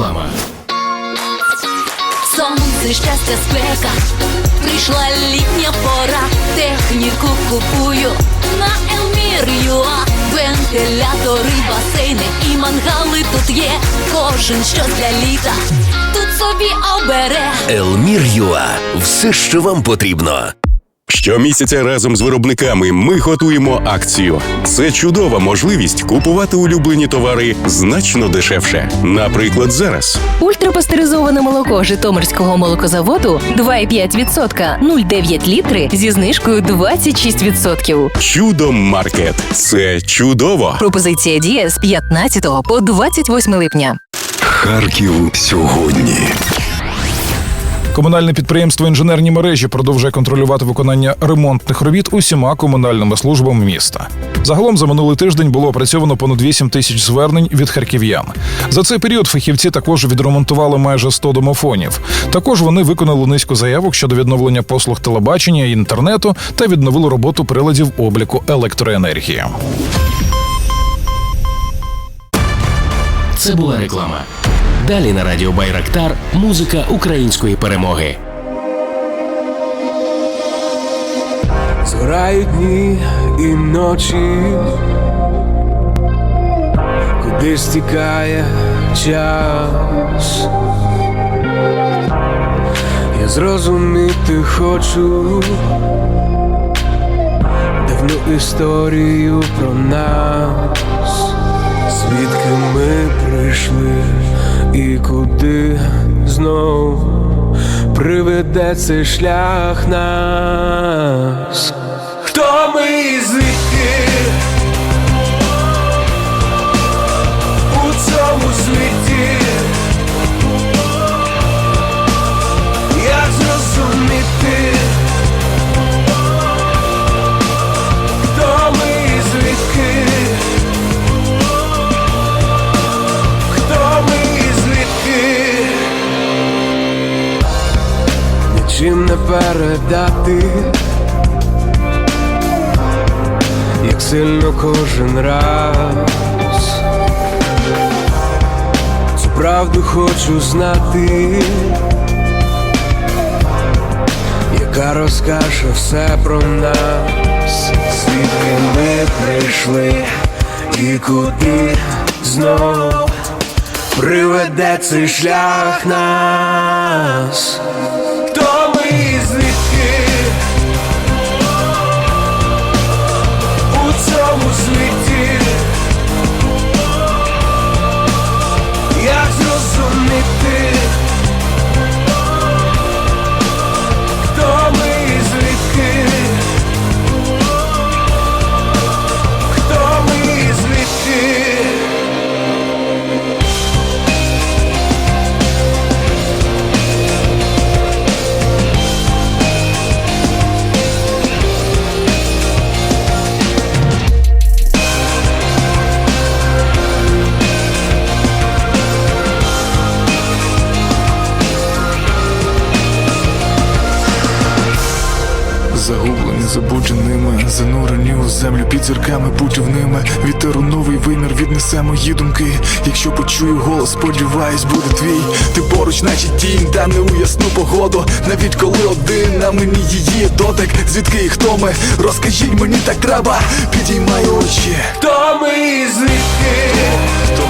реклама. Сонце, щастя, спека, прийшла літня пора, техніку купую на Елмір.Юа Вентилятори, басейни і мангали тут є. Кожен щось для літа, тут собі обере. Елмір Юа. Все, що вам потрібно. Щомісяця разом з виробниками ми готуємо акцію. Це чудова можливість купувати улюблені товари значно дешевше. Наприклад, зараз Ультрапастеризоване молоко Житомирського молокозаводу 2,5%, 0,9 літри зі знижкою 26%. чудо маркет. Це чудово. Пропозиція діє з 15 по 28 липня. Харків сьогодні. Комунальне підприємство інженерні мережі продовжує контролювати виконання ремонтних робіт усіма комунальними службами міста. Загалом за минулий тиждень було опрацьовано понад 8 тисяч звернень від харків'ян. За цей період фахівці також відремонтували майже 100 домофонів. Також вони виконали низку заявок щодо відновлення послуг телебачення і інтернету та відновили роботу приладів обліку електроенергії. Це була реклама. Далі на радіо Байрактар музика української перемоги. Згорають дні і ночі, куди стікає час. Я зрозуміти хочу давну історію про нас, звідки ми прийшли і куди знов приведе цей шлях нас. Хто ми звідки Нічим не передати, як сильно кожен раз. Цю правду хочу знати, яка розкаже все про нас, звідки ми прийшли і куди знов приведе цей шлях нас. Загублені забудженими, занурені у землю під зірками путівними. Вітер у новий вимір віднесе мої думки. Якщо почую голос, сподіваюсь, буде твій. Ти поруч, наче тінь, та не у ясну погоду. Навіть коли один на мені її дотик. Звідки і хто ми? Розкажіть мені так треба. Підіймай очі. Хто ми і звідки? Хто